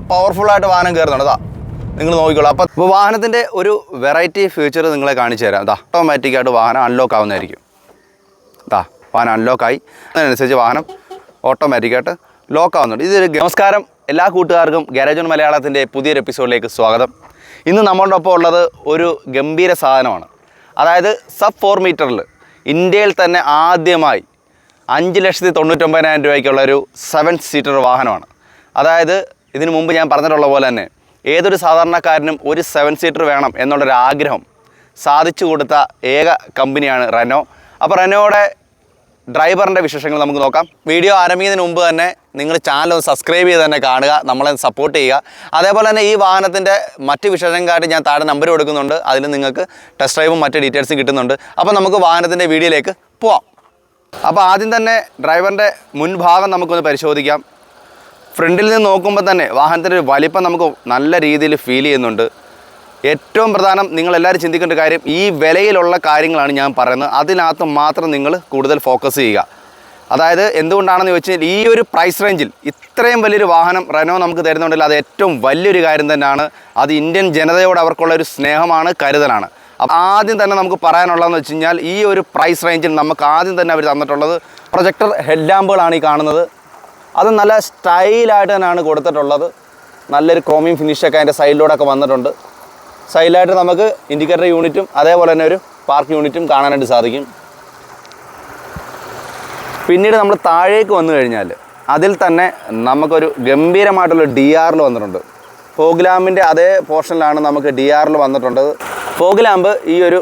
പവർഫുള്ളായിട്ട് വാഹനം കയറുന്നുണ്ട്. അതാ നിങ്ങൾ നോക്കിക്കോളൂ. അപ്പോൾ വാഹനത്തിന്റെ ഒരു വെറൈറ്റി ഫീച്ചർ നിങ്ങളെ കാണിച്ചു തരാം. അതാ ഓട്ടോമാറ്റിക്കായിട്ട് വാഹനം അൺലോക്ക് ആവുന്നതായിരിക്കും. ഇതാ വാഹനം അൺലോക്ക് അൺലോക്കായി അതിനനുസരിച്ച് വാഹനം ഓട്ടോമാറ്റിക്കായിട്ട് ലോക്ക് ആവുന്നുണ്ട്. ഇതൊരു നമസ്കാരം. എല്ലാ കൂട്ടുകാർക്കും ഗാരേജ് ഓൺ മലയാളത്തിന്റെ പുതിയൊരു എപ്പിസോഡിലേക്ക് സ്വാഗതം. ഇന്ന് നമ്മളുടെ ഒപ്പം ഉള്ളത് ഒരു ഗംഭീര സാധനമാണ്. അതായത് സബ് ഫോർ മീറ്ററിൽ ഇന്ത്യയിൽ തന്നെ ആദ്യമായി അഞ്ച് ലക്ഷത്തി തൊണ്ണൂറ്റൊമ്പതിനായിരം രൂപയ്ക്കുള്ള ഒരു സെവൻ സീറ്റർ വാഹനമാണ്. അതായത് ഇതിനു മുമ്പ് ഞാൻ പറഞ്ഞിട്ടുള്ള പോലെ തന്നെ ഏതൊരു സാധാരണക്കാരനും ഒരു സെവൻ സീറ്റർ വേണം എന്നുള്ളൊരു ആഗ്രഹം സാധിച്ചു കൊടുത്ത ഏക കമ്പനിയാണ് റെനോ അപ്പോൾ റെനോയുടെ ഡ്രൈവറിന്റെ വിശേഷങ്ങൾ നമുക്ക് നോക്കാം. വീഡിയോ ആരംഭിക്കുന്നതിന് മുമ്പ് തന്നെ നിങ്ങൾ ചാനൽ ഒന്ന് സബ്സ്ക്രൈബ് ചെയ്ത് തന്നെ കാണുക നമ്മളെ സപ്പോർട്ട് ചെയ്യുക. അതേപോലെ തന്നെ ഈ വാഹനത്തിന്റെ മറ്റ് വിശേഷങ്ങൾക്കായിട്ട് ഞാൻ താഴെ നമ്പർ കൊടുക്കുന്നുണ്ട്. അതിൽ നിങ്ങൾക്ക് ടെസ്റ്റ് ഡ്രൈവും മറ്റ് ഡീറ്റെയിൽസും കിട്ടുന്നുണ്ട്. അപ്പോൾ നമുക്ക് വാഹനത്തിന്റെ വീഡിയോയിലേക്ക് പോവാം. അപ്പോൾ ആദ്യം തന്നെ ഡ്രൈവറിന്റെ മുൻഭാഗം നമുക്കൊന്ന് പരിശോധിക്കാം. ഫ്രണ്ടിൽ നിന്ന് നോക്കുമ്പോൾ തന്നെ വാഹനത്തിന്റെ ഒരു വലിപ്പം നമുക്ക് നല്ല രീതിയിൽ ഫീൽ ചെയ്യുന്നുണ്ട്. ഏറ്റവും പ്രധാനം നിങ്ങളെല്ലാവരും ചിന്തിക്കേണ്ട കാര്യം ഈ വിലയിലുള്ള കാര്യങ്ങളാണ് ഞാൻ പറയുന്നത്. അതിനകത്ത് മാത്രം നിങ്ങൾ കൂടുതൽ ഫോക്കസ് ചെയ്യുക. അതായത് എന്തുകൊണ്ടാണെന്ന് ചോദിച്ചാൽ ഈ ഒരു പ്രൈസ് റേഞ്ചിൽ ഇത്രയും വലിയൊരു വാഹനം റെനോ നമുക്ക് തരുന്നുണ്ടല്ലോ അത് ഏറ്റവും വലിയൊരു കാര്യം തന്നെയാണ്. അത് ഇന്ത്യൻ ജനതയോട് അവർക്കുള്ള ഒരു സ്നേഹമാണ് കരുതലാണ്. അപ്പോൾ ആദ്യം തന്നെ നമുക്ക് പറയാനുള്ളതെന്ന് വെച്ച് കഴിഞ്ഞാൽ ഈ ഒരു പ്രൈസ് റേഞ്ചിൽ നമുക്ക് ആദ്യം തന്നെ അവർ തന്നിട്ടുള്ളത് പ്രൊജക്ടർ ഹെഡ് ലാമ്പുകളാണ് ഈ കാണുന്നത്. അത് നല്ല സ്റ്റൈലായിട്ട് തന്നെയാണ് കൊടുത്തിട്ടുള്ളത്. നല്ലൊരു ക്രോമിയം ഫിനിഷൊക്കെ അതിന്റെ സൈഡിലൂടെയൊക്കെ വന്നിട്ടുണ്ട്. സൈഡിലായിട്ട് നമുക്ക് ഇൻഡിക്കേറ്റർ യൂണിറ്റും അതേപോലെ തന്നെ ഒരു പാർക്ക് യൂണിറ്റും കാണാനായിട്ട് സാധിക്കും. പിന്നീട് നമ്മൾ താഴേക്ക് വന്നു കഴിഞ്ഞാൽ അതിൽ തന്നെ നമുക്കൊരു ഗംഭീരമായിട്ടുള്ള ഡി ആറിൽ വന്നിട്ടുണ്ട്. ഫോഗ് ലാമ്പിന്റെ അതേ പോർഷനിലാണ് നമുക്ക് ഡി ആറിൽ വന്നിട്ടുണ്ട് ഫോഗ് ലാമ്പ് ഈ ഒരു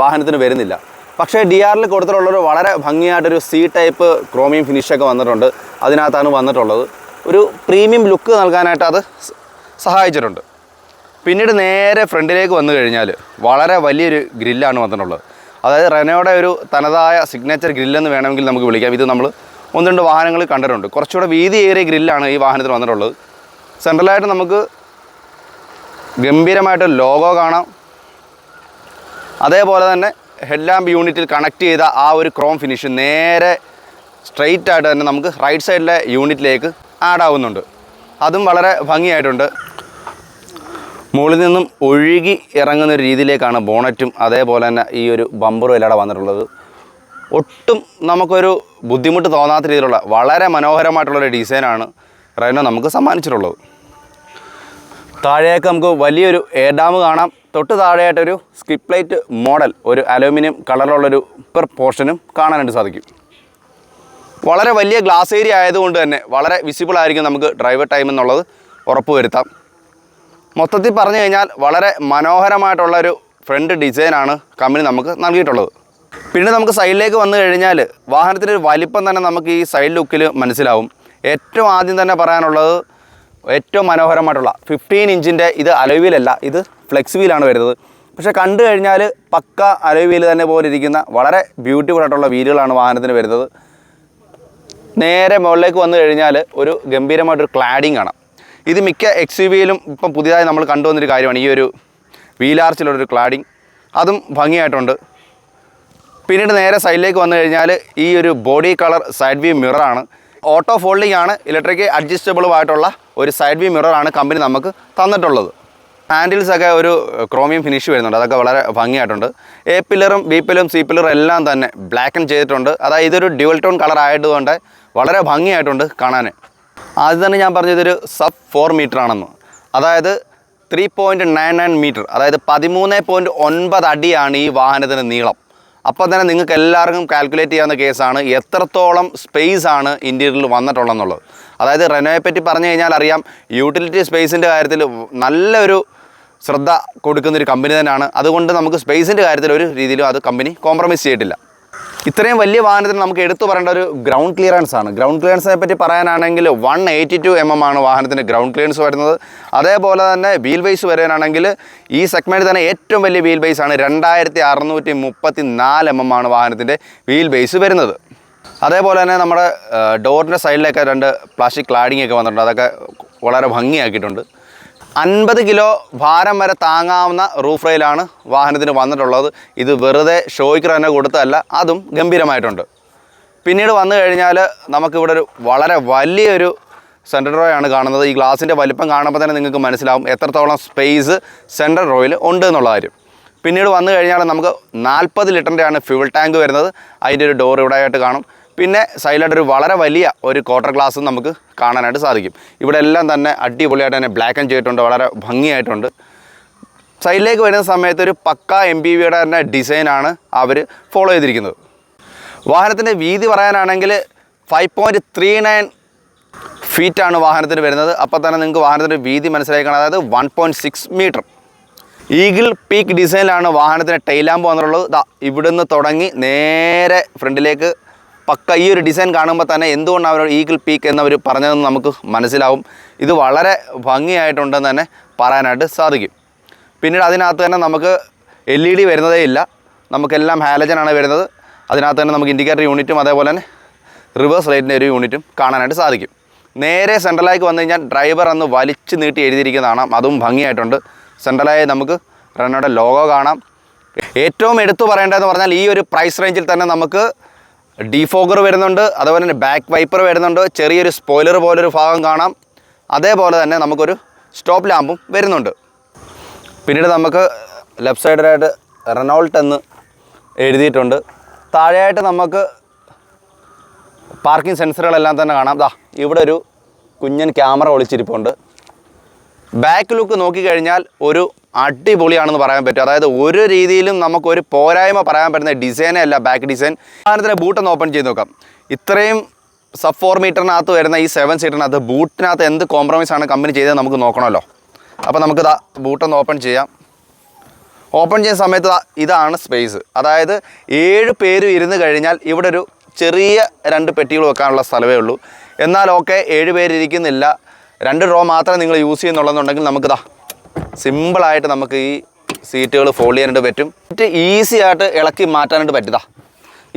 വാഹനത്തിന് വരുന്നില്ല. പക്ഷേ ഡി ആറിൽ കൊടുത്തിട്ടുള്ളൊരു വളരെ ഭംഗിയായിട്ടൊരു സി ടൈപ്പ് ക്രോമിയം ഫിനിഷൊക്കെ വന്നിട്ടുണ്ട്. അതിനകത്താണ് വന്നിട്ടുള്ളത്. ഒരു പ്രീമിയം ലുക്ക് നൽകാനായിട്ട് അത് സഹായിച്ചിട്ടുണ്ട്. പിന്നീട് നേരെ ഫ്രണ്ടിലേക്ക് വന്നു കഴിഞ്ഞാൽ വളരെ വലിയൊരു ഗ്രില്ലാണ് വന്നിട്ടുള്ളത്. അതായത് റെനോയുടെ ഒരു തനതായ സിഗ്നേച്ചർ ഗ്രില്ലെന്ന് വേണമെങ്കിൽ നമുക്ക് വിളിക്കാം. ഇത് നമ്മൾ ഒന്ന് രണ്ട് വാഹനങ്ങൾ കണ്ടിട്ടുണ്ട്. കുറച്ചുകൂടെ വീതിയേറിയ ഗ്രില്ലാണ് ഈ വാഹനത്തിൽ വന്നിട്ടുള്ളത്. സെൻട്രലായിട്ട് നമുക്ക് ഗംഭീരമായിട്ട് ലോഗോ കാണാം. അതേപോലെ തന്നെ ഹെഡ് ലാമ്പ് യൂണിറ്റിൽ കണക്ട് ചെയ്ത ആ ഒരു ക്രോം ഫിനിഷ് നേരെ സ്ട്രെയിറ്റ് ആയിട്ട് തന്നെ നമുക്ക് റൈറ്റ് സൈഡിലെ യൂണിറ്റിലേക്ക് ആഡ് ആവുന്നുണ്ട്. അതും വളരെ ഭംഗിയായിട്ടുണ്ട്. മുകളിൽ നിന്നും ഒഴുകി ഇറങ്ങുന്ന ഒരു രീതിയിലേക്കാണ് ബോണറ്റും അതേപോലെ തന്നെ ഈ ഒരു ബമ്പറും എല്ലാം വന്നിട്ടുള്ളത്. ഒട്ടും നമുക്കൊരു ബുദ്ധിമുട്ട് തോന്നാത്ത രീതിയിലുള്ള വളരെ മനോഹരമായിട്ടുള്ളൊരു ഡിസൈനാണ് റൈനോ നമുക്ക് സമ്മാനിച്ചിട്ടുള്ളത്. താഴേക്ക് നമുക്ക് വലിയൊരു എയർ ഡാം കാണാം. തൊട്ട് താഴെയായിട്ടൊരു സ്കിപ്പ് ലൈറ്റ് മോഡൽ ഒരു അലൂമിനിയം കളറിലുള്ളൊരു പെർ പോർഷനും കാണാനായിട്ട് സാധിക്കും. വളരെ വലിയ ഗ്ലാസ് ഏരിയ ആയതുകൊണ്ട് തന്നെ വളരെ വിസിബിൾ ആയിരിക്കും നമുക്ക് ഡ്രൈവർ ടൈം എന്നുള്ളത് ഉറപ്പുവരുത്താം. മൊത്തത്തിൽ പറഞ്ഞു കഴിഞ്ഞാൽ വളരെ മനോഹരമായിട്ടുള്ളൊരു ഫ്രണ്ട് ഡിസൈനാണ് കമ്പനി നമുക്ക് നൽകിയിട്ടുള്ളത്. പിന്നെ നമുക്ക് സൈഡിലേക്ക് വന്നു കഴിഞ്ഞാൽ വാഹനത്തിന്റെ വലിപ്പം തന്നെ നമുക്ക് ഈ സൈഡ് ലുക്കിൽ മനസ്സിലാവും. ഏറ്റവും ആദ്യം തന്നെ പറയാനുള്ളത് ഏറ്റവും മനോഹരമായിട്ടുള്ള ഫിഫ്റ്റീൻ ഇഞ്ചിന്റെ ഇത് അലോവീലല്ല ഇത് ഫ്ലെക്സ് വീലാണ് വരുന്നത്. പക്ഷേ കണ്ടു കഴിഞ്ഞാൽ പക്ക അലോവീൽ തന്നെ പോലെ ഇരിക്കുന്ന വളരെ ബ്യൂട്ടിഫുൾ ആയിട്ടുള്ള വീലുകളാണ് വാഹനത്തിന് വരുന്നത്. നേരെ മുകളിലേക്ക് വന്നു കഴിഞ്ഞാൽ ഒരു ഗംഭീരമായിട്ടൊരു ക്ലാഡിങ് കാണാം. ഇത് മിക്ക എക്സ് യു വിയിലും ഇപ്പം പുതിയതായി നമ്മൾ കണ്ടുവന്നൊരു കാര്യമാണ് ഈ ഒരു വീലാർച്ചിലുള്ളൊരു ക്ലാഡിങ് അതും ഭംഗിയായിട്ടുണ്ട്. പിന്നീട് നേരെ സൈഡിലേക്ക് വന്നു കഴിഞ്ഞാൽ ഈ ഒരു ബോഡി കളർ സൈഡ് വ്യൂ മിററാണ് ഓട്ടോ ഫോൾഡിംഗ് ആണ് ഇലക്ട്രിക് അഡ്ജസ്റ്റബിളും ആയിട്ടുള്ള ഒരു സൈഡ് വ്യൂ മിററാണ് കമ്പനി നമുക്ക് തന്നിട്ടുള്ളത്. ഹാൻഡിൽസൊക്കെ ഒരു ക്രോമിയം ഫിനിഷ് വരുന്നുണ്ട്. അതൊക്കെ വളരെ ഭംഗിയായിട്ടുണ്ട്. എ പില്ലറും ബി പില്ലറും സി പില്ലറും എല്ലാം തന്നെ ബ്ലാക്ക് ആൻഡ് ചെയ്തിട്ടുണ്ട്. അതായത് ഇതൊരു ഡ്യുവൽ ടോൺ കളർ ആയതുകൊണ്ട് വളരെ ഭംഗിയായിട്ടുണ്ട് കാണാൻ ആദ്യം തന്നെ ഞാൻ പറഞ്ഞതൊരു സബ് ഫോർ മീറ്റർ ആണെന്ന്. അതായത് three point nine nine metre അതായത് പതിമൂന്ന് പോയിന്റ് ഒൻപത് അടിയാണ് ഈ വാഹനത്തിന്റെ നീളം. അപ്പോൾ തന്നെ നിങ്ങൾക്ക് എല്ലാവർക്കും കാൽക്കുലേറ്റ് ചെയ്യാവുന്ന കേസാണ് എത്രത്തോളം സ്പേസ് ആണ് ഇന്റീരിയറിൽ വന്നിട്ടുള്ളതെന്നുള്ളത്. അതായത് റെനോയെ പറ്റി പറഞ്ഞു കഴിഞ്ഞാൽ അറിയാം യൂട്ടിലിറ്റി സ്പേസിന്റെ കാര്യത്തിൽ നല്ലൊരു ശ്രദ്ധ കൊടുക്കുന്നൊരു കമ്പനി തന്നെയാണ്. അതുകൊണ്ട് നമുക്ക് സ്പേസിന്റെ കാര്യത്തിൽ ഒരു രീതിയിലും അത് കമ്പനി കോംപ്രമൈസ് ചെയ്തിട്ടില്ല. ഇത്രയും വലിയ വാഹനത്തിന് നമുക്ക് എടുത്തു പറയേണ്ട ഒരു ഗ്രൗണ്ട് ക്ലിയറൻസ് ആണ്. ഗ്രൗണ്ട് ക്ലിയറൻസിനെ പറ്റി പറയാനാണെങ്കിൽ one eighty two M M ആണ് വാഹനത്തിന്റെ ഗ്രൗണ്ട് ക്ലിയറൻസ് വരുന്നത്. അതേപോലെ തന്നെ വീൽ ബേസ് വരാനാണെങ്കിൽ ഈ സെഗ്മെന്റിൽ തന്നെ ഏറ്റവും വലിയ വീൽ ബേസ് ആണ് രണ്ടായിരത്തി അറുന്നൂറ്റി മുപ്പത്തി നാല് എം എം ആണ് വാഹനത്തിന്റെ വീൽ ബേസ് വരുന്നത്. അതേപോലെ തന്നെ നമ്മുടെ ഡോറിന്റെ സൈഡിലൊക്കെ രണ്ട് പ്ലാസ്റ്റിക് ക്ലാഡിംഗ് ഒക്കെ വന്നിട്ടുണ്ട്. അതൊക്കെ വളരെ ഭംഗിയാക്കിയിട്ടുണ്ട്. അൻപത് കിലോ ഭാരം വരെ താങ്ങാവുന്ന റൂഫ് റെയിലാണ് വാഹനത്തിന് വന്നിട്ടുള്ളത്. ഇത് വെറുതെ ഷോയ്ക്ക് തന്നെ കൊടുത്തതല്ല അതും ഗംഭീരമായിട്ടുണ്ട്. പിന്നീട് വന്നു കഴിഞ്ഞാൽ നമുക്കിവിടെ ഒരു വളരെ വലിയൊരു സെൻട്രൽ റോയാണ് കാണുന്നത്. ഈ ഗ്ലാസിന്റെ വലിപ്പം കാണുമ്പോൾ തന്നെ നിങ്ങൾക്ക് മനസ്സിലാവും എത്രത്തോളം സ്പേസ് സെൻട്രൽ റോയിൽ ഉണ്ട് എന്നുള്ള കാര്യം. പിന്നീട് വന്നു കഴിഞ്ഞാൽ നമുക്ക് നാൽപ്പത് ലിറ്ററിന്റെയാണ് ഫ്യൂൾ ടാങ്ക് വരുന്നത്. അതിന്റെ ഒരു ഡോർ ഇവിടെ ആയിട്ട് കാണും. പിന്നെ സൈഡിലായിട്ട് ഒരു വളരെ വലിയ ഒരു ക്വാർട്ടർ ഗ്ലാസ് നമുക്ക് കാണാനായിട്ട് സാധിക്കും. ഇവിടെ എല്ലാം തന്നെ അടിപൊളിയായിട്ട് തന്നെ ബ്ലാക്ക് ആൻഡ് ചെയ്തിട്ടുണ്ട് വളരെ ഭംഗിയായിട്ടുണ്ട്. സൈഡിലേക്ക് വരുന്ന സമയത്ത് ഒരു പക്ക എം ബി വിയുടെ തന്നെ ഡിസൈനാണ് അവർ ഫോളോ ചെയ്തിരിക്കുന്നത്. വാഹനത്തിന്റെ വീതി പറയാനാണെങ്കിൽ ഫൈവ് പോയിന്റ് ത്രീ നയൻ ഫീറ്റാണ് വാഹനത്തിന് വരുന്നത്. അപ്പോൾ തന്നെ നിങ്ങൾക്ക് വാഹനത്തിന്റെ വീതി മനസ്സിലാക്കണം അതായത് one point six metre eagle peak ഡിസൈനിലാണ് വാഹനത്തിന്റെ ടൈലാമ്പ് വന്നിട്ടുള്ളത്. ഇവിടുന്ന് തുടങ്ങി നേരെ ഫ്രണ്ടിലേക്ക് പക്ക ഈ ഒരു ഡിസൈൻ കാണുമ്പോൾ തന്നെ എന്തുകൊണ്ടാണ് അവർ ഈഗിൾ പീക്ക് എന്നവർ പറഞ്ഞതെന്ന് നമുക്ക് മനസ്സിലാവും. ഇത് വളരെ ഭംഗിയായിട്ടുണ്ടെന്ന് തന്നെ പറയാനായിട്ട് സാധിക്കും. പിന്നീട് അതിനകത്ത് തന്നെ നമുക്ക് എൽ ഇ ഡി വരുന്നതേ ഇല്ല. നമുക്കെല്ലാം ഹാലജനാണ് വരുന്നത്. അതിനകത്ത് തന്നെ നമുക്ക് ഇൻഡിക്കേറ്റർ യൂണിറ്റും അതേപോലെ തന്നെ റിവേഴ്സ് ലൈറ്റിന്റെ ഒരു യൂണിറ്റും കാണാനായിട്ട് സാധിക്കും. നേരെ സെൻട്രലായിക്ക് വന്നു കഴിഞ്ഞാൽ ഡ്രൈവർ എന്ന് വലിച്ചു നീട്ടി എഴുതിയിരിക്കുന്നതാണ്. അതും ഭംഗിയായിട്ടുണ്ട്. സെൻട്രലായി നമുക്ക് റെനോയുടെ ലോഗോ കാണാം. ഏറ്റവും എടുത്തു പറയേണ്ടതെന്ന് പറഞ്ഞാൽ ഈ ഒരു പ്രൈസ് റേഞ്ചിൽ തന്നെ നമുക്ക് ഡീഫോഗർ വരുന്നുണ്ട് അതുപോലെ തന്നെ ബാക്ക് വൈപ്പർ വരുന്നുണ്ട്. ചെറിയൊരു സ്പോയിലർ പോലൊരു ഭാഗം കാണാം. അതേപോലെ തന്നെ നമുക്കൊരു സ്റ്റോപ്പ് ലാമ്പും വരുന്നുണ്ട്. പിന്നീട് നമുക്ക് ലെഫ്റ്റ് സൈഡിലായിട്ട് റെനോൾട്ട് എന്ന് എഴുതിയിട്ടുണ്ട്. താഴെയായിട്ട് നമുക്ക് പാർക്കിംഗ് സെൻസറുകളെല്ലാം തന്നെ കാണാം. ദാ ഇവിടെ ഒരു കുഞ്ഞൻ ക്യാമറ ഒളിച്ചിരിപ്പുണ്ട്. ബാക്ക് ലുക്ക് നോക്കിക്കഴിഞ്ഞാൽ ഒരു അടിപൊളിയാണെന്ന് പറയാൻ പറ്റും. അതായത് ഒരു രീതിയിലും നമുക്കൊരു പോരായ്മ പറയാൻ പറ്റുന്ന ഡിസൈനേ അല്ല ബാക്ക് ഡിസൈൻ വാഹനത്തിന്റെ ബൂട്ടൊന്ന് ഓപ്പൺ ചെയ്ത് നോക്കാം. ഇത്രയും സബ് ഫോർ മീറ്ററിനകത്ത് വരുന്ന ഈ സെവൻ സീറ്ററിനകത്ത് ബൂട്ടിനകത്ത് എന്ത് കോംപ്രമൈസ് ആണ് കമ്പനി ചെയ്തത് നമുക്ക് നോക്കണമല്ലോ. അപ്പോൾ നമുക്ക് ഇതാ ബൂട്ടൊന്ന് ഓപ്പൺ ചെയ്യാം. ഓപ്പൺ ചെയ്യുന്ന സമയത്ത് ഇതാണ് സ്പേസ് അതായത് ഏഴ് പേര് ഇരുന്ന് കഴിഞ്ഞാൽ ഇവിടെ ഒരു ചെറിയ രണ്ട് പെട്ടികൾ വെക്കാനുള്ള സ്ഥലമേ ഉള്ളൂ. എന്നാൽ ഓക്കെ ഏഴ് പേര് ഇരിക്കുന്നില്ല രണ്ട് റോ മാത്രമേ നിങ്ങൾ യൂസ് ചെയ്യുന്നുള്ളതെന്നുണ്ടെങ്കിൽ നമുക്കിതാ സിമ്പിളായിട്ട് നമുക്ക് ഈ സീറ്റുകൾ ഫോൾഡ് ചെയ്യാനായിട്ട് പറ്റും. സീറ്റ് ഈസി ആയിട്ട് ഇളക്കി മാറ്റാനായിട്ട് പറ്റുതാ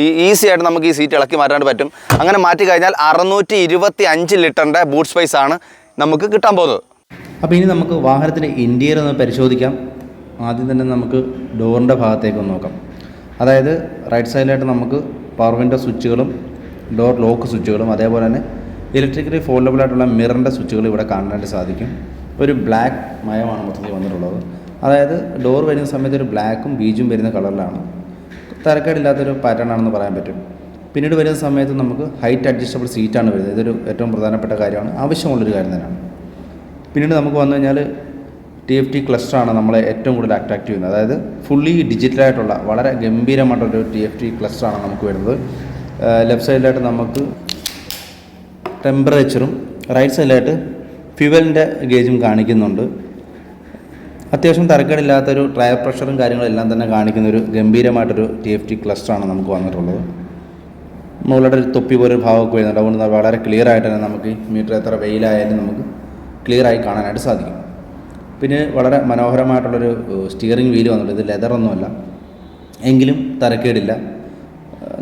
ഈ ഈസി ആയിട്ട് നമുക്ക് ഈ സീറ്റ് ഇളക്കി മാറ്റാനായിട്ട് പറ്റും. അങ്ങനെ മാറ്റി കഴിഞ്ഞാൽ അറുന്നൂറ്റി ഇരുപത്തി അഞ്ച് ലിറ്ററിന്റെ ബൂട്ട് സ്പേസ് ആണ് നമുക്ക് കിട്ടാൻ പോകുന്നത്. അപ്പോൾ ഇനി നമുക്ക് വാഹനത്തിന്റെ ഇന്റീരിയർ ഒന്ന് പരിശോധിക്കാം. ആദ്യം തന്നെ നമുക്ക് ഡോറിന്റെ ഭാഗത്തേക്ക് ഒന്ന് നോക്കാം. അതായത് റൈറ്റ് സൈഡിലായിട്ട് നമുക്ക് പവർ വിൻഡോ സ്വിച്ചുകളും ഡോർ ലോക്ക് സ്വിച്ചുകളും അതേപോലെ തന്നെ ഇലക്ട്രിക്കലി ഫോൾഡബിൾ ആയിട്ടുള്ള മിററിന്റെ സ്വിച്ചുകൾ ഇവിടെ കാണാനായിട്ട് സാധിക്കും. ഒരു ബ്ലാക്ക് മയമാണ് മൊത്തത്തിൽ വന്നിട്ടുള്ളത്. അതായത് ഡോർ വരുന്ന സമയത്ത് ഒരു ബ്ലാക്കും ബീജും വരുന്ന കളറിലാണ് തരക്കേടില്ലാത്തൊരു പാറ്റേൺ ആണെന്ന് പറയാൻ പറ്റും. പിന്നീട് വരുന്ന സമയത്ത് നമുക്ക് ഹൈറ്റ് അഡ്ജസ്റ്റബിൾ സീറ്റാണ് വരുന്നത്. ഇതൊരു ഏറ്റവും പ്രധാനപ്പെട്ട കാര്യമാണ്. ആവശ്യമുള്ളൊരു കാര്യം തന്നെയാണ്. പിന്നീട് നമുക്ക് വന്നു കഴിഞ്ഞാൽ ടി എഫ് ടി ക്ലസ്റ്ററാണ് നമ്മളെ ഏറ്റവും കൂടുതൽ അട്രാക്റ്റ് ചെയ്യുന്നത്. അതായത് ഫുള്ളി ഡിജിറ്റലായിട്ടുള്ള വളരെ ഗംഭീരമായിട്ടൊരു ടി എഫ് ടി ക്ലസ്റ്ററാണ് നമുക്ക് വരുന്നത്. ലെഫ്റ്റ് സൈഡിലായിട്ട് നമുക്ക് ടെമ്പറേച്ചറും റൈറ്റ് സൈഡിലായിട്ട് ഫ്യുവലിന്റെ ഗേജും കാണിക്കുന്നുണ്ട്. അത്യാവശ്യം തരക്കേടില്ലാത്തൊരു ടയർ പ്രഷറും കാര്യങ്ങളും എല്ലാം തന്നെ കാണിക്കുന്ന ഒരു ഗംഭീരമായിട്ടൊരു ടി എഫ് ടി ക്ലസ്റ്ററാണ് നമുക്ക് വന്നിട്ടുള്ളത്. മുകളുടെ ഒരു തൊപ്പി പോലെ ഭാവമൊക്കെ വരുന്നുണ്ട്. അതുകൊണ്ട് വളരെ ക്ലിയർ ആയിട്ട് തന്നെ നമുക്ക് മീറ്റർ എത്ര വെയിലായാലും നമുക്ക് ക്ലിയർ ആയി കാണാനായിട്ട് സാധിക്കും. പിന്നെ വളരെ മനോഹരമായിട്ടുള്ളൊരു സ്റ്റിയറിംഗ് വീൽ വന്നിട്ടുണ്ട്. ഇത് ലെതറൊന്നുമല്ല എങ്കിലും തരക്കേടില്ല.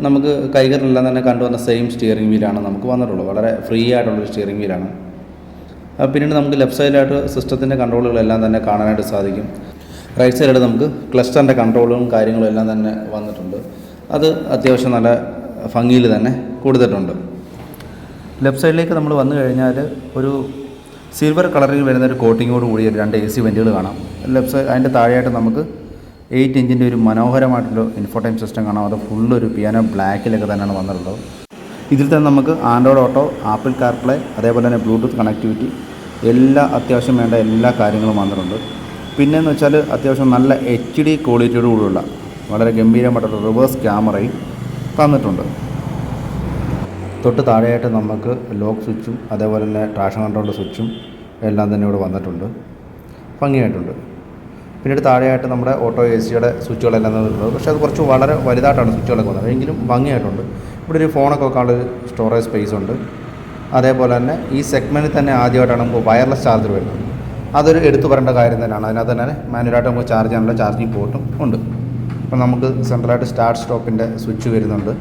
നമുക്ക് കൈകറിലെല്ലാം തന്നെ കണ്ടുവന്ന സെയിം സ്റ്റിയറിംഗ് വീലാണ് നമുക്ക് വന്നിട്ടുള്ളത്. വളരെ ഫ്രീ ആയിട്ടുള്ളൊരു സ്റ്റിയറിംഗ് വീലാണ് പിന്നീട് നമുക്ക് ലെഫ്റ്റ് സൈഡിലായിട്ട് സിസ്റ്റത്തിന്റെ കൺട്രോളുകളെല്ലാം തന്നെ കാണാനായിട്ട് സാധിക്കും. റൈറ്റ് സൈഡിലായിട്ട് നമുക്ക് ക്ലസ്റ്ററിന്റെ കൺട്രോളും കാര്യങ്ങളും എല്ലാം തന്നെ വന്നിട്ടുണ്ട്. അത് അത്യാവശ്യം നല്ല ഭംഗിയിൽ തന്നെ കൊടുത്തിട്ടുണ്ട്. ലെഫ്റ്റ് സൈഡിലേക്ക് നമ്മൾ വന്നു കഴിഞ്ഞാൽ ഒരു സിൽവർ കളറിൽ വരുന്ന ഒരു കോട്ടിങ്ങോട് കൂടിയ രണ്ട് എ സി വെന്റുകൾ കാണാം. ലെഫ്റ്റ് സൈഡ് അതിന്റെ താഴെയായിട്ട് നമുക്ക് എയ്റ്റ് ഇഞ്ചിന്റെ ഒരു മനോഹരമായിട്ടുള്ള ഇൻഫോടൈം സിസ്റ്റം കാണാം. അത് ഫുള്ള് ഒരു പിയാനോ ബ്ലാക്കിലൊക്കെ തന്നെയാണ് വന്നിട്ടുള്ളത്. ഇതിൽ തന്നെ നമുക്ക് ആൻഡ്രോയിഡ് ഓട്ടോ ആപ്പിൾ കാർപ്ലേ അതേപോലെ തന്നെ ബ്ലൂടൂത്ത് കണക്ടിവിറ്റി എല്ലാ അത്യാവശ്യം വേണ്ട എല്ലാ കാര്യങ്ങളും വന്നിട്ടുണ്ട്. പിന്നെയെന്ന് വെച്ചാൽ അത്യാവശ്യം നല്ല എച്ച് ഡി ക്വാളിറ്റിയോട് കൂടിയുള്ള വളരെ ഗംഭീരമായിട്ടുള്ള റിവേഴ്സ് ക്യാമറയും തന്നിട്ടുണ്ട്. തൊട്ട് താഴെയായിട്ട് നമുക്ക് ലോക്ക് സ്വിച്ചും അതേപോലെ തന്നെ ട്രാഷൻ കൺട്രോൾ സ്വിച്ചും എല്ലാം തന്നെ ഇവിടെ വന്നിട്ടുണ്ട്. ഭംഗിയായിട്ടുണ്ട്. പിന്നീട് താഴെയായിട്ട് നമ്മുടെ ഓട്ടോ എ സിയുടെ സ്വിച്ചുകളെല്ലാം തന്നിട്ടുണ്ട് പക്ഷേ അത് കുറച്ച് വളരെ വലുതായിട്ടാണ് സ്വിച്ചുകളൊക്കെ വന്നത്. എങ്കിലും ഭംഗിയായിട്ടുണ്ട്. ഇവിടെ ഒരു ഫോണൊക്കെ വെക്കാനുള്ള സ്റ്റോറേജ് സ്പേസ് ഉണ്ട്. അതേപോലെ തന്നെ ഈ സെഗ്മെന്റിൽ തന്നെ ആദ്യമായിട്ടാണ് നമുക്ക് വയർലെസ് ചാർജർ വരുന്നത്. അതൊരു എടുത്തു പറയേണ്ട കാര്യം തന്നെയാണ്. അതിനകത്ത് തന്നെ മാനുവലായിട്ട് നമുക്ക് ചാർജ് ചെയ്യാനുള്ള ചാർജിങ് പോർട്ടും ഉണ്ട്. അപ്പം നമുക്ക് സെൻട്രലായിട്ട് സ്റ്റാർട്ട് സ്റ്റോപ്പിന്റെ സ്വിച്ച് വരുന്നുണ്ട്.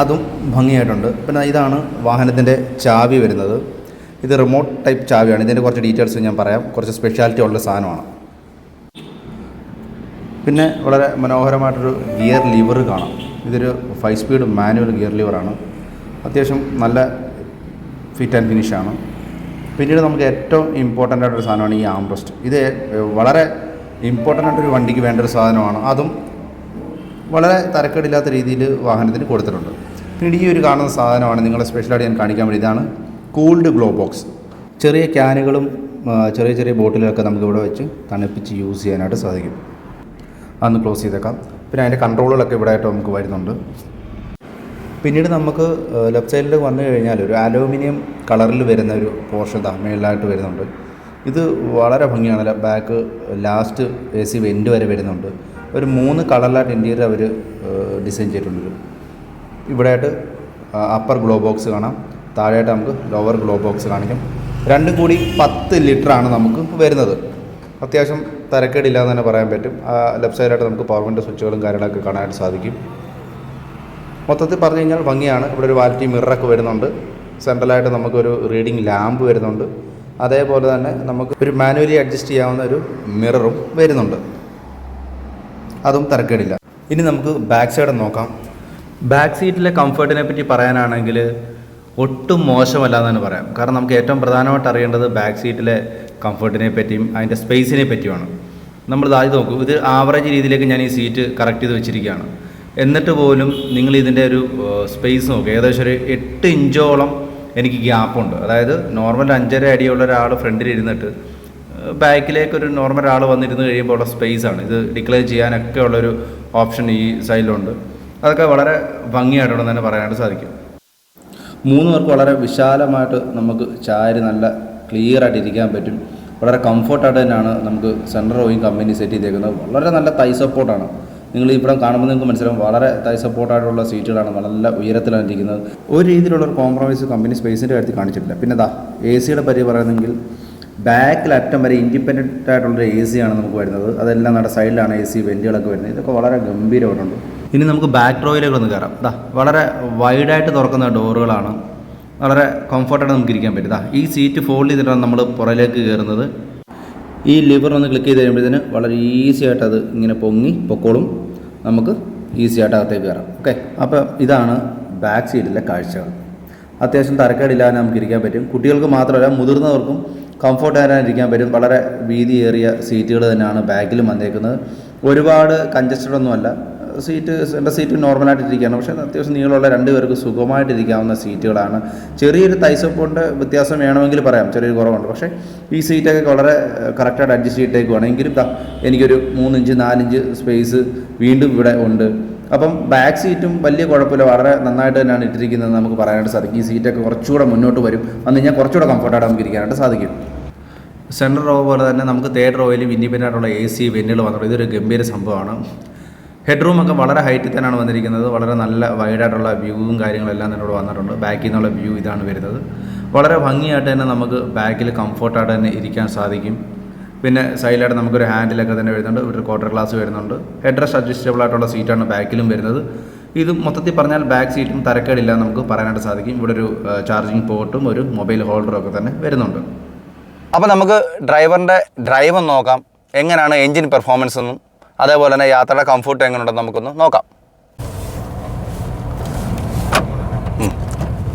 അതും ഭംഗിയായിട്ടുണ്ട്. പിന്നെ ഇതാണ് വാഹനത്തിന്റെ ചാവി വരുന്നത്. ഇത് റിമോട്ട് ടൈപ്പ് ചാവിയാണ്. ഇതിന്റെ കുറച്ച് ഡീറ്റെയിൽസ് ഞാൻ പറയാം. കുറച്ച് സ്പെഷ്യാലിറ്റി ഉള്ള സാധനമാണ്. പിന്നെ വളരെ മനോഹരമായിട്ടൊരു ഗിയർ ലിവർ കാണാം. ഇതൊരു ഫൈവ് സ്പീഡ് മാനുവൽ ഗിയർ ലിവറാണ് അത്യാവശ്യം നല്ല ഫിറ്റ് ആൻഡ് ഫിനിഷാണ് പിന്നീട് നമുക്ക് ഏറ്റവും ഇമ്പോർട്ടന്റ് ആയിട്ടൊരു സാധനമാണ് ഈ ആംബ്രസ്റ്റ് ഇത് വളരെ ഇമ്പോർട്ടന്റ് ആയിട്ടൊരു വണ്ടിക്ക് വേണ്ട ഒരു സാധനമാണ്. അതും വളരെ തരക്കേടില്ലാത്ത രീതിയിൽ വാഹനത്തിന് കൊടുത്തിട്ടുണ്ട്. പിന്നീട് ഈ ഒരു കാണുന്ന സാധനമാണ് നിങ്ങളെ സ്പെഷ്യലായിട്ട് ഞാൻ കാണിക്കാൻ വേണ്ടി ഇതാണ് കൂൾഡ് ഗ്ലോ ബോക്സ് ചെറിയ ക്യാനുകളും ചെറിയ ചെറിയ ബോട്ടിലൊക്കെ നമുക്ക് ഇവിടെ വെച്ച് തണുപ്പിച്ച് യൂസ് ചെയ്യാനായിട്ട് സാധിക്കും. അതൊന്ന് ക്ലോസ് ചെയ്തേക്കാം. പിന്നെ അതിന്റെ കൺട്രോളുകളൊക്കെ ഇവിടെ ആയിട്ട് നമുക്ക് വരുന്നുണ്ട്. പിന്നീട് നമുക്ക് ലെഫ്റ്റ് സൈഡിൽ വന്നു കഴിഞ്ഞാൽ ഒരു അലൂമിനിയം കളറിൽ വരുന്ന ഒരു പോർഷൻ മേളിലായിട്ട് വരുന്നുണ്ട്. ഇത് വളരെ ഭംഗിയാണ്. Back last A C vent വരെ വരുന്നുണ്ട്. ഒരു മൂന്ന് കളറിലായിട്ട് ഇന്റീരിയർ അവർ ഡിസൈൻ ചെയ്തിട്ടുണ്ട്. ഇവിടെ ആയിട്ട് അപ്പർ ഗ്ലോ ബോക്സ് കാണാം. താഴെയായിട്ട് നമുക്ക് ലോവർ ഗ്ലോ ബോക്സ് കാണിക്കും. രണ്ടും കൂടി പത്ത് ലിറ്ററാണ് നമുക്ക് വരുന്നത്. അത്യാവശ്യം തരക്കേടില്ല എന്ന് തന്നെ പറയാൻ പറ്റും. ലെഫ്റ്റ് സൈഡായിട്ട് നമുക്ക് പവർ വിൻഡോ സ്വിച്ചുകളും കാര്യങ്ങളൊക്കെ കാണാനായിട്ട് സാധിക്കും. മൊത്തത്തിൽ പറഞ്ഞു കഴിഞ്ഞാൽ ഭംഗിയാണ്. ഇവിടെ ഒരു വാലിറ്റി മിററൊക്കെ വരുന്നുണ്ട്. സെൻട്രലായിട്ട് നമുക്കൊരു റീഡിംഗ് ലാമ്പ് വരുന്നുണ്ട്. അതേപോലെ തന്നെ നമുക്ക് ഒരു മാനുവലി അഡ്ജസ്റ്റ് ചെയ്യാവുന്ന ഒരു മിററും വരുന്നുണ്ട്. അതും തരക്കേടില്ല. ഇനി നമുക്ക് ബാക്ക് സൈഡ് നോക്കാം. ബാക്ക് സീറ്റിലെ കംഫർട്ടിനെ പറ്റി പറയാനാണെങ്കിൽ ഒട്ടും മോശമല്ല എന്ന് പറയാം. കാരണം നമുക്ക് ഏറ്റവും പ്രധാനമായിട്ട് അറിയേണ്ടത് ബാക്ക് സീറ്റിലെ കംഫർട്ടിനെ പറ്റിയും അതിന്റെ സ്പേസിനെ പറ്റിയുമാണ്. നമ്മൾ ആദ്യം നോക്കൂ. ഇത് ആവറേജ് രീതിയിലേക്ക് ഞാൻ ഈ സീറ്റ് കറക്റ്റ് ചെയ്ത് വെച്ചിരിക്കുകയാണ്. എന്നിട്ട് പോലും നിങ്ങൾ ഇതിന്റെ ഒരു സ്പേസ് നോക്കുക ഏകദേശം ഒരു എട്ട് ഇഞ്ചോളം എനിക്ക് ഗ്യാപ്പുണ്ട് അതായത് നോർമൽ അഞ്ചര അടിയുള്ള ഒരാൾ ഫ്രണ്ടിൽ ഇരുന്നിട്ട് ബാക്കിലേക്ക് ഒരു നോർമൽ ഒരാൾ വന്നിരുന്ന് കഴിയുമ്പോൾ ഉള്ള സ്പേസ് ആണ്. ഇത് ഡിക്ലെയർ ചെയ്യാനൊക്കെ ഉള്ളൊരു ഓപ്ഷൻ ഈ സൈഡിലുണ്ട് അതൊക്കെ വളരെ ഭംഗിയായിട്ടുണ്ടെന്ന് തന്നെ പറയാനായിട്ട് സാധിക്കും. മൂന്ന് പേർക്ക് വളരെ വിശാലമായിട്ട് നമുക്ക് ചാരി നല്ല ക്ലിയർ ആയിട്ട് ഇരിക്കാൻ പറ്റും. വളരെ കംഫർട്ടായിട്ട് തന്നെയാണ് നമുക്ക് സെൻട്രൽ റോയിങ് കമ്പനി സെറ്റ് ചെയ്തേക്കുന്നത്. വളരെ നല്ല തൈ സപ്പോർട്ടാണ് നിങ്ങൾ ഇവിടെ കാണുമ്പോൾ നിങ്ങൾക്ക് മനസ്സിലാവും വളരെ തൈ സപ്പോർട്ടായിട്ടുള്ള സീറ്റുകളാണ് നല്ല ഉയരത്തിലാണ് ഇരിക്കുന്നത്. ഒരു രീതിയിലുള്ള ഒരു കോംപ്രമൈസ് കമ്പനി സ്പേസിന്റെ കാര്യത്തിൽ കാണിച്ചിട്ടില്ല. പിന്നെ ദാ എ സിയുടെ പരി പറയുന്നെങ്കിൽ ബാക്കിൽ അറ്റം വരെ ഇൻഡിപെൻഡന്റ് ആയിട്ടുള്ളൊരു എ സി ആണ് നമുക്ക് വരുന്നത്. അതെല്ലാം നമ്മുടെ സൈഡിലാണ് എ സി വെന്റുകളൊക്കെ വരുന്നത്. ഇതൊക്കെ വളരെ ഗംഭീരമായിട്ടുണ്ട്. ഇനി നമുക്ക് ബാക്ക് ഡ്രോയിലേക്ക് ഒന്ന് കയറാം. ദാ വളരെ വൈഡായിട്ട് തുറക്കുന്ന ഡോറുകളാണ് വളരെ കംഫർട്ടായിട്ട് നമുക്ക് ഇരിക്കാൻ പറ്റും. ഈ സീറ്റ് ഫോൾഡ് ചെയ്തിട്ടാണ് നമ്മൾ പുറകിലേക്ക് കയറുന്നത്. ഈ ലിവർ ഒന്ന് ക്ലിക്ക് ചെയ്ത് കഴിയുമ്പോഴത്തേന് വളരെ ഈസി ആയിട്ട് അത് ഇങ്ങനെ പൊങ്ങി പൊക്കോളും. നമുക്ക് ഈസി ആയിട്ട് അകത്തേക്ക് കയറാം. ഓക്കെ അപ്പോൾ ഇതാണ് ബാക്ക് സീറ്റിലെ കാഴ്ചകൾ. അത്യാവശ്യം തരക്കേടില്ലാതെ നമുക്ക് ഇരിക്കാൻ പറ്റും. കുട്ടികൾക്ക് മാത്രമല്ല മുതിർന്നവർക്കും കംഫർട്ടായിട്ട് ഇരിക്കാൻ പറ്റും. വളരെ വീതിയേറിയ സീറ്റുകൾ തന്നെയാണ് ബാക്കിലും വന്നേക്കുന്നത്. ഒരുപാട് കഞ്ചസ്റ്റഡ് ഒന്നുമല്ല. സീറ്റ് എന്റെ സീറ്റ് നോർമലായിട്ട് ഇരിക്കുകയാണ് പക്ഷേ അത്യാവശ്യം നീളമുള്ള രണ്ട് പേർക്ക് സുഖമായിട്ടിരിക്കാവുന്ന സീറ്റുകളാണ്. ചെറിയൊരു തൈസപ്പോന്റെ വ്യത്യാസം വേണമെങ്കിൽ പറയാം. ചെറിയൊരു കുറവുണ്ട്. പക്ഷേ ഈ സീറ്റൊക്കെ വളരെ കറക്റ്റായിട്ട് അഡ്ജസ്റ്റ് ചെയ്തിട്ടേക്കുവാണ്. എങ്കിലും എനിക്കൊരു മൂന്നിഞ്ച് നാലിഞ്ച് സ്പേസ് വീണ്ടും ഇവിടെ ഉണ്ട്. അപ്പം ബാക്ക് സീറ്റും വലിയ കുഴപ്പമില്ല. വളരെ നന്നായിട്ട് തന്നെയാണ് ഇട്ടിരിക്കുന്നത് നമുക്ക് പറയാനായിട്ട് സാധിക്കും. ഈ സീറ്റൊക്കെ കുറച്ചുകൂടെ മുന്നോട്ട് വരും. അന്ന് ഞാൻ കുറച്ചുകൂടെ കംഫർട്ടായിട്ട് നമുക്ക് ഇരിക്കാനായിട്ട് സാധിക്കും. സെൻട്രൽ റോ പോലെ തന്നെ നമുക്ക് തേർഡ് റോയിലും ഇൻഡിപെൻഡന്റ് ആയിട്ടുള്ള എ സി വെന്റുകൾ വന്നിട്ടുണ്ട്. ഇതൊരു ഗംഭീര സംഭവമാണ്. ഹെഡ് റൂമൊക്കെ വളരെ ഹൈറ്റിൽ തന്നെയാണ് വന്നിരിക്കുന്നത്. വളരെ നല്ല വൈഡായിട്ടുള്ള വ്യൂവും കാര്യങ്ങളെല്ലാം തന്നെ വന്നിട്ടുണ്ട്. ബാക്കിൽ നിന്നുള്ള വ്യൂ ഇതാണ് വരുന്നത്. വളരെ ഭംഗിയായിട്ട് തന്നെ നമുക്ക് ബാക്കിൽ കംഫർട്ടായിട്ട് തന്നെ ഇരിക്കാൻ സാധിക്കും. പിന്നെ സൈഡിലായിട്ട് നമുക്കൊരു ഹാൻഡിലൊക്കെ തന്നെ വരുന്നുണ്ട്. ഒരു ക്വാർട്ടർ ഗ്ലാസ് വരുന്നുണ്ട്. ഹെഡ് റെസ്റ്റ് അഡ്ജസ്റ്റബിൾ ആയിട്ടുള്ള സീറ്റാണ് ബാക്കിലും വരുന്നത്. ഇത് മൊത്തത്തിൽ പറഞ്ഞാൽ ബാക്ക് സീറ്റും തരക്കേടില്ല നമുക്ക് പറയാനായിട്ട് സാധിക്കും. ഇവിടെ ഒരു ചാർജിങ് പോർട്ടും ഒരു മൊബൈൽ ഹോൾഡറും ഒക്കെ തന്നെ വരുന്നുണ്ട്. അപ്പോൾ നമുക്ക് ഡ്രൈവറിന്റെ ഡ്രൈവ് നോക്കാം. എങ്ങനെയാണ് എൻജിൻ പെർഫോമൻസ് എന്നും? അതേപോലെ തന്നെ യാത്രയുടെ കംഫർട്ട് എങ്ങനെയുണ്ടെന്ന് നമുക്കൊന്ന് നോക്കാം.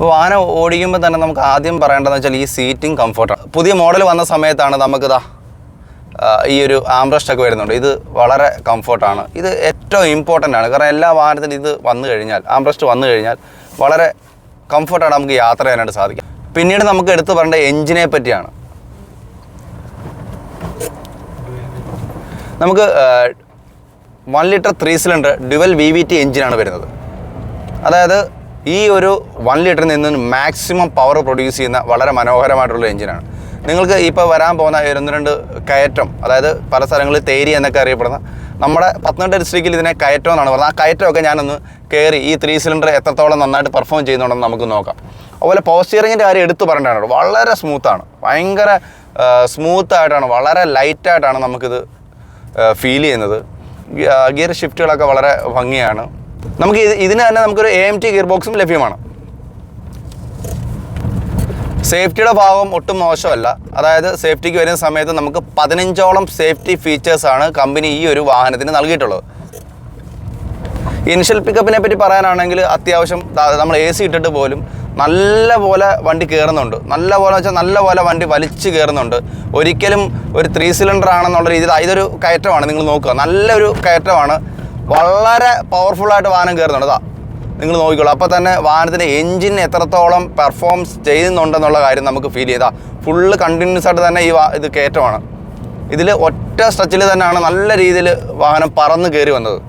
വാഹനം ഓടിക്കുമ്പോൾ തന്നെ നമുക്ക് ആദ്യം പറയേണ്ടതെന്ന് വെച്ചാൽ ഈ സീറ്റിംഗ് കംഫർട്ടാണ് പുതിയ മോഡൽ വന്ന സമയത്താണ് നമുക്കിതാ ഈ ഒരു ആംബ്രസ്റ്റ് ഒക്കെ വരുന്നുണ്ട് ഇത് വളരെ കംഫർട്ടാണ് ഇത് ഏറ്റവും ഇമ്പോർട്ടന്റ് ആണ്. കാരണം എല്ലാ വാഹനത്തിനും ഇത് വന്നു കഴിഞ്ഞാൽ ആംബ്രസ്റ്റ് വന്നു കഴിഞ്ഞാൽ വളരെ കംഫർട്ടാണ് നമുക്ക് യാത്ര ചെയ്യാനായിട്ട് സാധിക്കും പിന്നീട് നമുക്ക് എടുത്തു പറയേണ്ട എഞ്ചിനെ പറ്റിയാണ്. നമുക്ക് one litre three cylinder dual V V T എഞ്ചിനാണ് വരുന്നത്. അതായത് ഈ ഒരു വൺ ലിറ്ററിൽ നിന്ന് മാക്സിമം പവർ പ്രൊഡ്യൂസ് ചെയ്യുന്ന വളരെ മനോഹരമായിട്ടുള്ള എഞ്ചിനാണ് നിങ്ങൾക്ക് ഇപ്പോൾ വരാൻ പോകുന്ന ഈ ഒന്ന് രണ്ട് കയറ്റം അതായത് പല സ്ഥലങ്ങളിൽ തേരി എന്നൊക്കെ അറിയപ്പെടുന്ന നമ്മുടെ പത്തനംതിട്ട ഡിസ്ട്രിക്റ്റിൽ ഇതിനെ കയറ്റം എന്നാണ് പറഞ്ഞത്. ആ കയറ്റമൊക്കെ ഞാനൊന്ന് കയറി ഈ ത്രീ സിലിണ്ടർ എത്രത്തോളം നന്നായിട്ട് പെർഫോം ചെയ്യുന്നുണ്ടെന്ന് നമുക്ക് നോക്കാം. അതുപോലെ പോസ്റ്റിയറിങ്ങിന്റെ കാര്യം എടുത്തു പറയേണ്ടതാണ്. വളരെ സ്മൂത്താണ് ഭയങ്കര സ്മൂത്തായിട്ടാണ് വളരെ ലൈറ്റായിട്ടാണ് നമുക്കിത് ഫീൽ ചെയ്യുന്നത്. ഗിയർ ഷിഫ്റ്റുകളൊക്കെ വളരെ ഭംഗിയാണ്. നമുക്ക് ഇത് ഇതിന് തന്നെ നമുക്കൊരു എ എം ടി ഗിയർ ബോക്സും ലഭ്യമാണ്. സേഫ്റ്റിയുടെ ഭാഗം ഒട്ടും മോശമല്ല. അതായത് സേഫ്റ്റിക്ക് വരുന്ന സമയത്ത് നമുക്ക് പതിനഞ്ചോളം സേഫ്റ്റി ഫീച്ചേഴ്സാണ് കമ്പനി ഈ ഒരു വാഹനത്തിന് നൽകിയിട്ടുള്ളത്. ഇനിഷ്യൽ പിക്കപ്പിനെ പറ്റി പറയാനാണെങ്കിൽ അത്യാവശ്യം നമ്മൾ എ സി ഇട്ടിട്ട് പോലും നല്ല പോലെ വണ്ടി കയറുന്നുണ്ട് നല്ല പോലെ വെച്ചാൽ നല്ല പോലെ വണ്ടി വലിച്ച് കയറുന്നുണ്ട് ഒരിക്കലും ഒരു ത്രീ സിലിണ്ടർ ആണെന്നുള്ള രീതിയിൽ ഇതൊരു കയറ്റമാണ് നിങ്ങൾ നോക്കുക. നല്ലൊരു കയറ്റമാണ്. വളരെ പവർഫുള്ളായിട്ട് വാഹനം കയറുന്നുണ്ട് അതാ നിങ്ങൾ നോക്കിക്കോളൂ. അപ്പോൾ തന്നെ വാഹനത്തിന്റെ എഞ്ചിൻ എത്രത്തോളം പെർഫോംസ് ചെയ്യുന്നുണ്ടെന്നുള്ള കാര്യം നമുക്ക് ഫീൽ ചെയ്താൽ ഫുള്ള് കണ്ടിന്യൂസ് ആയിട്ട് തന്നെ ഈ ഇത് കയറ്റമാണ്. ഇതിൽ ഒറ്റ സ്ട്രെച്ചിൽ തന്നെയാണ് നല്ല രീതിയിൽ വാഹനം പറന്ന് കയറി വന്നത്.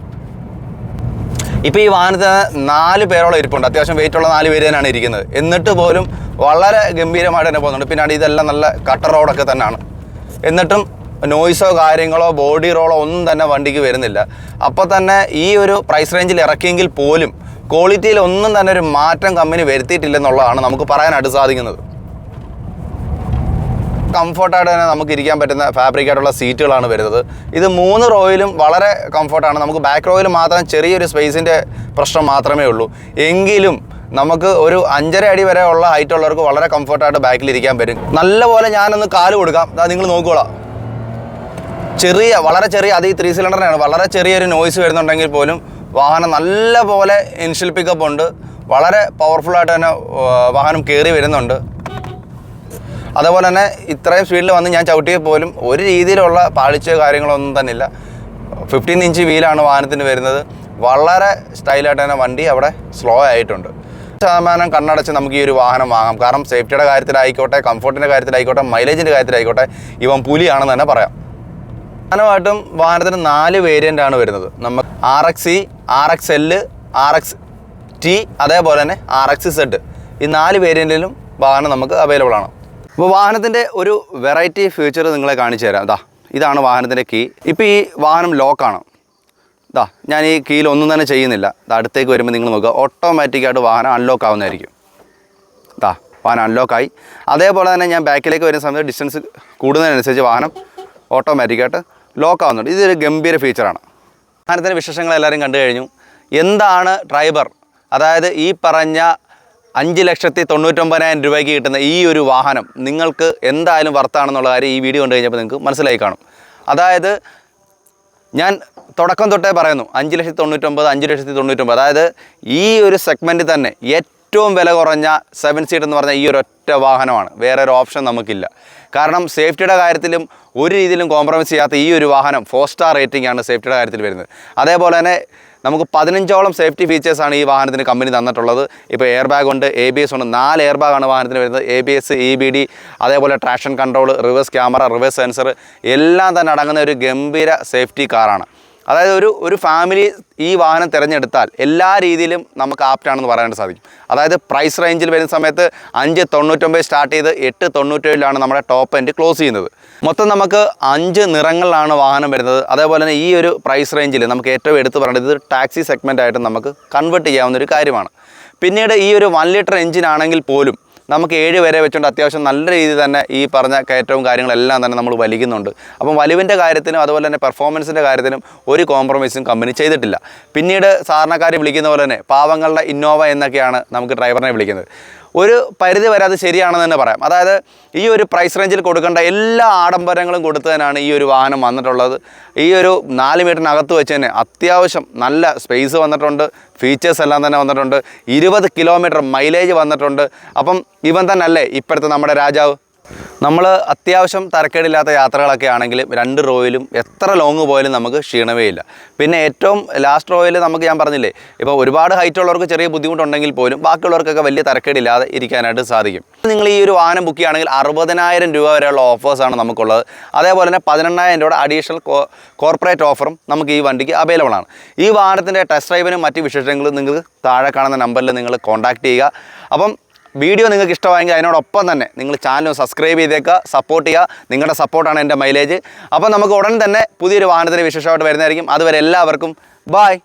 ഇപ്പോൾ ഈ വാഹനത്തിന് നാല് പേരോളം ഇരിപ്പുണ്ട്. അത്യാവശ്യം വെയിറ്റ് ഉള്ള നാല് പേര് തന്നെയാണ് ഇരിക്കുന്നത്. എന്നിട്ട് പോലും വളരെ ഗംഭീരമായിട്ട് തന്നെ പോകുന്നുണ്ട്. പിന്നെ ഇതെല്ലാം നല്ല കട്ടർ റോഡൊക്കെ തന്നെയാണ്. എന്നിട്ടും നോയ്സോ കാര്യങ്ങളോ ബോഡി റോളോ ഒന്നും തന്നെ വണ്ടിക്ക് വരുന്നില്ല. അപ്പോൾ തന്നെ ഈ ഒരു പ്രൈസ് റേഞ്ചിൽ ഇറക്കിയെങ്കിൽ പോലും ക്വാളിറ്റിയിൽ ഒന്നും തന്നെ ഒരു മാറ്റം കമ്പനി വരുത്തിയിട്ടില്ലെന്നുള്ളതാണ് നമുക്ക് പറയാനായിട്ട് സാധിക്കുന്നത്. കംഫർട്ടായിട്ട് തന്നെ നമുക്ക് ഇരിക്കാൻ പറ്റുന്ന ഫാബ്രിക് ആയിട്ടുള്ള സീറ്റുകളാണ് വരുന്നത്. ഇത് മൂന്ന് റോയിലും വളരെ കംഫർട്ടാണ് നമുക്ക് ബാക്ക് റോയിൽ മാത്രം ചെറിയൊരു സ്പേസിന്റെ പ്രശ്നം മാത്രമേ ഉള്ളൂ. എങ്കിലും നമുക്ക് ഒരു അഞ്ചര അടി വരെ ഉള്ള ഹൈറ്റ് ഉള്ളവർക്ക് വളരെ കംഫർട്ടായിട്ട് ബാക്കിൽ ഇരിക്കാൻ പറ്റും. നല്ലപോലെ ഞാനൊന്ന് കാൽ കൊടുക്കാം. നിങ്ങൾ നോക്കിക്കോളാം ചെറിയ വളരെ ചെറിയ അത് ഈ ത്രീ സിലിണ്ടറിനാണ് വളരെ ചെറിയൊരു നോയ്സ് വരുന്നുണ്ടെങ്കിൽ പോലും വാഹനം നല്ല പോലെ പിക്കപ്പ് ഉണ്ട്. വളരെ പവർഫുള്ളായിട്ട് തന്നെ വാഹനം കയറി വരുന്നുണ്ട്. അതേപോലെ തന്നെ ഇത്രയും സ്പീഡിൽ വന്ന് ഞാൻ ചവിട്ടിയപ്പോൾ പോലും ഒരു രീതിയിലുള്ള പാളിച്ച കാര്യങ്ങളൊന്നും തന്നെ ഇല്ല ഫിഫ്റ്റീൻ ഇഞ്ച് വീലാണ് വാഹനത്തിന് വരുന്നത്. വളരെ സ്റ്റൈലായിട്ട് തന്നെ വണ്ടി അവിടെ സ്ലോ ആയിട്ടുണ്ട്. ശതമാനം കണ്ണടച്ച് നമുക്ക് ഈ ഒരു വാഹനം വാങ്ങാം. കാരണം സേഫ്റ്റിയുടെ കാര്യത്തിലായിക്കോട്ടെ കംഫർട്ടിന്റെ കാര്യത്തിലായിക്കോട്ടെ മൈലേജിന്റെ കാര്യത്തിലായിക്കോട്ടെ ഇവൻ പുലിയാണെന്ന് തന്നെ പറയാം. പ്രധാനമായിട്ടും വാഹനത്തിന് നാല് വേരിയന്റ് ആണ് വരുന്നത്. നമ്മൾ R X C R X L R X T അതേപോലെ തന്നെ ആർ എക്സ് സെഡ് ഈ നാല് വേരിയന്റിലും വാഹനം നമുക്ക് അവൈലബിൾ ആണ്. അപ്പോൾ വാഹനത്തിന്റെ ഒരു വെറൈറ്റി ഫീച്ചർ നിങ്ങളെ കാണിച്ചു തരാം. ഇതാ ഇതാണ് വാഹനത്തിന്റെ കീ ഇപ്പോൾ ഈ വാഹനം ലോക്കാണ് ഇതാ ഞാൻ ഈ കീയിൽ ഒന്നും തന്നെ ചെയ്യുന്നില്ല. ഇത് അടുത്തേക്ക് വരുമ്പോൾ നിങ്ങൾ നോക്കുക. ഓട്ടോമാറ്റിക്കായിട്ട് വാഹനം അൺലോക്ക് ആവുന്നതായിരിക്കും. ഇതാ വാഹനം അൺലോക്കായി അതേപോലെ തന്നെ ഞാൻ ബാക്കിലേക്ക് വരുന്ന സമയത്ത് ഡിസ്റ്റൻസ് കൂടുന്നതിനനുസരിച്ച് വാഹനം ഓട്ടോമാറ്റിക്കായിട്ട് ലോക്ക് ആവുന്നുണ്ട്. ഇതൊരു ഗംഭീര ഫീച്ചറാണ് വാഹനത്തിന്റെ വിശേഷങ്ങൾ എല്ലാവരും കണ്ടു കഴിഞ്ഞു. എന്താണ് ഡ്രൈവർ അതായത് ഈ പറഞ്ഞ അഞ്ച് ലക്ഷത്തി തൊണ്ണൂറ്റൊമ്പതിനായിരം രൂപയ്ക്ക് കിട്ടുന്ന ഈ ഒരു വാഹനം നിങ്ങൾക്ക് എന്തായാലും വർത്താണെന്നുള്ള കാര്യം ഈ വീഡിയോ കണ്ടു കഴിഞ്ഞപ്പോൾ നിങ്ങൾക്ക് മനസ്സിലായി കാണും. അതായത് ഞാൻ തുടക്കം തൊട്ടേ പറയുന്നു അഞ്ച് ലക്ഷത്തി തൊണ്ണൂറ്റൊമ്പത് അഞ്ച് ലക്ഷത്തി തൊണ്ണൂറ്റൊമ്പത്. അതായത് ഈ ഒരു സെഗ്മെന്റിൽ തന്നെ ഏറ്റവും വില കുറഞ്ഞ സെവൻ സീറ്റ് എന്ന് പറഞ്ഞാൽ ഈ ഒരു ഒറ്റ വാഹനമാണ്. വേറെ ഒരു ഓപ്ഷൻ നമുക്കില്ല. കാരണം സേഫ്റ്റിയുടെ കാര്യത്തിലും ഒരു രീതിയിലും കോംപ്രമൈസ് ചെയ്യാത്ത ഈ ഒരു വാഹനം ഫോർ സ്റ്റാർ റേറ്റിംഗ് ആണ് സേഫ്റ്റിയുടെ കാര്യത്തിൽ വരുന്നത്. അതേപോലെ തന്നെ നമുക്ക് പതിനഞ്ചോളം സേഫ്റ്റി ഫീച്ചേഴ്സാണ് ഈ വാഹനത്തിന് കമ്പനി തന്നിട്ടുള്ളത്. ഇപ്പോൾ എയർ ബാഗ് ഉണ്ട് എ ബി എസ് ഉണ്ട്. നാല് എയർ ബാഗാണ് വാഹനത്തിന് വരുന്നത്. A B S E B D അതേപോലെ traction control reverse camera reverse sensor എല്ലാം തന്നെ അടങ്ങുന്ന ഒരു ഗംഭീര സേഫ്റ്റി കാറാണ് അതായത് ഒരു ഒരു ഫാമിലി ഈ വാഹനം തിരഞ്ഞെടുത്താൽ എല്ലാ രീതിയിലും നമുക്ക് ആപ്റ്റാണെന്ന് പറയാനായിട്ട് സാധിക്കും. അതായത് പ്രൈസ് റേഞ്ചിൽ വരുന്ന സമയത്ത് അഞ്ച് തൊണ്ണൂറ്റൊമ്പത് സ്റ്റാർട്ട് ചെയ്ത് എട്ട് തൊണ്ണൂറ്റേഴിലാണ് നമ്മുടെ ടോപ്പ് എൻഡ് ക്ലോസ് ചെയ്യുന്നത്. മൊത്തം നമുക്ക് അഞ്ച് നിറങ്ങളിലാണ് വാഹനം വരുന്നത്. അതേപോലെ തന്നെ ഈ ഒരു പ്രൈസ് റേഞ്ചിൽ നമുക്ക് ഏറ്റവും എടുത്തു പറയേണ്ടത് ഇത് ടാക്സി സെഗ്മെന്റ് ആയിട്ട് നമുക്ക് കൺവേർട്ട് ചെയ്യാവുന്ന ഒരു കാര്യമാണ്. പിന്നീട് ഈ ഒരു വൺ ലിറ്റർ എഞ്ചിൻ ആണെങ്കിൽ പോലും നമുക്ക് ഏഴ് വരെ വെച്ചുകൊണ്ട് അത്യാവശ്യം നല്ല രീതിയിൽ തന്നെ ഈ പറഞ്ഞ കയറ്റവും കാര്യങ്ങളെല്ലാം തന്നെ നമ്മൾ വലിക്കുന്നുണ്ട്. അപ്പം വലിവിന്റെ കാര്യത്തിനും അതുപോലെ തന്നെ പെർഫോമൻസിന്റെ കാര്യത്തിനും ഒരു കോംപ്രമൈസും കമ്പനി ചെയ്തിട്ടില്ല. പിന്നീട് സാധാരണക്കാരെ വിളിക്കുന്ന പോലെ തന്നെ പാവങ്ങളുടെ ഇന്നോവ എന്നൊക്കെയാണ് നമുക്ക് ഡ്രൈവറിനെ വിളിക്കുന്നത്. ഒരു പരിധി വരെ അത് ശരിയാണെന്ന് തന്നെ പറയാം. അതായത് ഈ ഒരു പ്രൈസ് റേഞ്ചിൽ കൊടുക്കേണ്ട എല്ലാ ആഡംബരങ്ങളും കൊടുത്തതിനാണ് ഈ ഒരു വാഹനം വന്നിട്ടുള്ളത്. ഈ ഒരു നാല് മീറ്ററിനകത്ത് വെച്ച് തന്നെ അത്യാവശ്യം നല്ല സ്പേസ് വന്നിട്ടുണ്ട്. ഫീച്ചേഴ്സ് എല്ലാം തന്നെ വന്നിട്ടുണ്ട്. ഇരുപത് കിലോമീറ്റർ മൈലേജ് വന്നിട്ടുണ്ട്. അപ്പം ഇവൻ തന്നെ അല്ലേ ഇപ്പോഴത്തെ നമ്മുടെ രാജാവ്? നമ്മൾ അത്യാവശ്യം തരക്കേടില്ലാത്ത യാത്രകളൊക്കെ ആണെങ്കിലും രണ്ട് റോയിലും എത്ര ലോങ് പോയാലും നമുക്ക് ക്ഷീണമേ ഇല്ല. പിന്നെ ഏറ്റവും ലാസ്റ്റ് റോയിൽ നമുക്ക് ഞാൻ പറഞ്ഞില്ലേ ഇപ്പോൾ ഒരുപാട് ഹൈറ്റ് ഉള്ളവർക്ക് ചെറിയ ബുദ്ധിമുട്ടുണ്ടെങ്കിൽ പോലും ബാക്കിയുള്ളവർക്കൊക്കെ വലിയ തരക്കേടില്ലാതെ ഇരിക്കാനായിട്ട് സാധിക്കും. നിങ്ങൾ ഈ ഒരു വാഹനം ബുക്ക് ചെയ്യുകയാണെങ്കിൽ അറുപതിനായിരം രൂപ വരെയുള്ള ഓഫേഴ്സാണ് നമുക്കുള്ളത്. അതേപോലെ തന്നെ പതിനെണ്ണായിരം രൂപയുടെ അഡീഷണൽ കോർപ്പറേറ്റ് ഓഫറും നമുക്ക് ഈ വണ്ടിക്ക് അവൈലബിൾ ആണ്. ഈ വാഹനത്തിന്റെ ടെസ്റ്റ് ഡ്രൈവിനും മറ്റ് വിശേഷങ്ങളും നിങ്ങൾക്ക് താഴെ കാണുന്ന നമ്പറിൽ നിങ്ങൾ കോൺടാക്റ്റ് ചെയ്യുക. അപ്പം വീഡിയോ നിങ്ങൾക്ക് ഇഷ്ടമായെങ്കിൽ അതിനോടൊപ്പം തന്നെ നിങ്ങൾ ചാനൽ സബ്സ്ക്രൈബ് ചെയ്തേക്കുക സപ്പോർട്ട് ചെയ്യുക. നിങ്ങളുടെ സപ്പോർട്ടാണ് എന്റെ മൈലേജ് അപ്പോൾ നമുക്ക് ഉടൻ തന്നെ പുതിയൊരു വാഹനത്തിന് വിശേഷമായിട്ട് വരുന്നതായിരിക്കും. അതുവരെ എല്ലാവർക്കും ബായ്